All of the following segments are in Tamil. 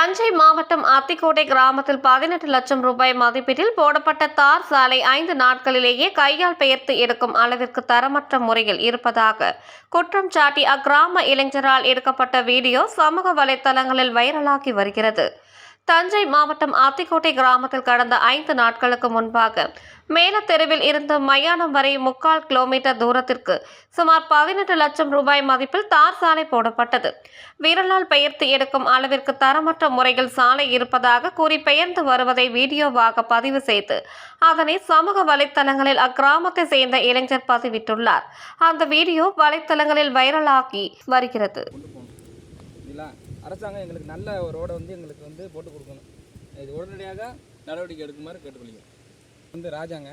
தஞ்சை மாவட்டம் அத்திக்கோட்டை கிராமத்தில் பதினெட்டு லட்சம் ரூபாய் மதிப்பீட்டில் போடப்பட்ட தார் சாலை ஐந்து நாட்களிலேயே கையால் பெயர்த்து எடுக்கும் அளவிற்கு தரமற்ற முறையில் இருப்பதாக குற்றம் சாட்டி அக்கிராம இளைஞரால் எடுக்கப்பட்ட வீடியோ சமூக வலைத்தளங்களில் வைரலாகி வருகிறது. தஞ்சை மாவட்டம் ஆத்திக்கோட்டை கிராமத்தில் கடந்த ஐந்து நாட்களுக்கு முன்பாக மேலத்தெருவில் இருந்து மயானம் வரை முக்கால் கிலோமீட்டர் தூரத்திற்கு சுமார் பதினெட்டு லட்சம் ரூபாய் மதிப்பில் தார் சாலை போடப்பட்டது. விரலால் பெயர்த்து எடுக்கும் அளவிற்கு தரமற்ற முறையில் சாலை இருப்பதாக கூறி பெயர்ந்து வருவதை வீடியோவாக பதிவு செய்து அதனை சமூக வலைத்தளங்களில் அக்கிராமத்தை சேர்ந்த இளைஞர் பதிவிட்டுள்ளார். அந்த வீடியோ வலைத்தளங்களில் வைரலாகி வருகிறது. இல்லைங்களா? அரசாங்கம் எங்களுக்கு நல்ல ரோடை வந்து எங்களுக்கு வந்து போட்டு கொடுக்கணும். இது உடனடியாக நடவடிக்கை எடுக்குமாறு கேட்டுக்கொள்கிறோம் வந்து ராஜாங்க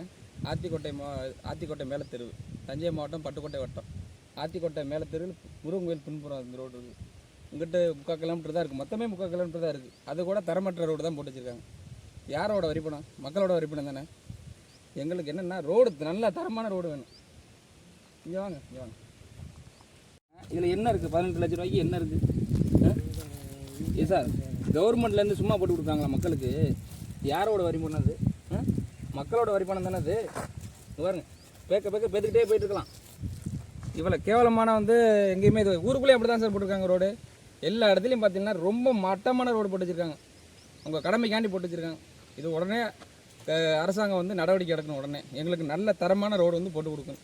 ஆத்திக்கோட்டை மா ஆத்திக்கோட்டை மேலே தெருவு தஞ்சை மாவட்டம் பட்டுக்கோட்டை வட்டம். ஆத்திக்கோட்டை மேலத்தெருவில் முருகன் கோயில் பின்புறம் இந்த ரோடு இருக்குது. இங்கிட்ட முக்கால் கிலோமீட்டர் தான் இருக்குது. மொத்தமே முக்கால் கிலோமீட்டர் தான் இருக்குது. அது கூட தரமற்ற ரோடு தான் போட்டு வச்சுருக்காங்க. யாரோட வரிப்பணம்? மக்களோட வரிப்பணம் தானே? எங்களுக்கு என்னென்னா ரோடு நல்ல தரமான ரோடு வேணும். இங்கே வாங்க இங்கே வாங்க. இதில் என்ன இருக்குது பதினெட்டு லட்ச ரூபாய்க்கு என்ன இருக்குது சார். கவர்மெண்ட்லேருந்து சும்மா போட்டு கொடுக்குறாங்களா மக்களுக்கு? யாரோட வரி பணம் அது? மக்களோட வரி பணம் தானே அது? பாருங்க. பேக்க பேக்க பேத்துக்கிட்டே போயிட்டு இருக்கலாம். இவ்வளோ கேவலமான வந்து எங்கேயுமே இது ஊருக்குள்ளே அப்படி தான் சார் போட்டிருக்காங்க ரோடு எல்லா இடத்துலையும் பார்த்தீங்கன்னா ரொம்ப மட்டமான ரோடு போட்டு வச்சுருக்காங்க. உங்கள் கடமைக்காண்டி போட்டு வச்சுருக்காங்க. இது உடனே அரசாங்கம் வந்து நடவடிக்கை எடுக்கணும் உடனே. எங்களுக்கு நல்ல தரமான ரோடு வந்து போட்டு கொடுக்கணும்.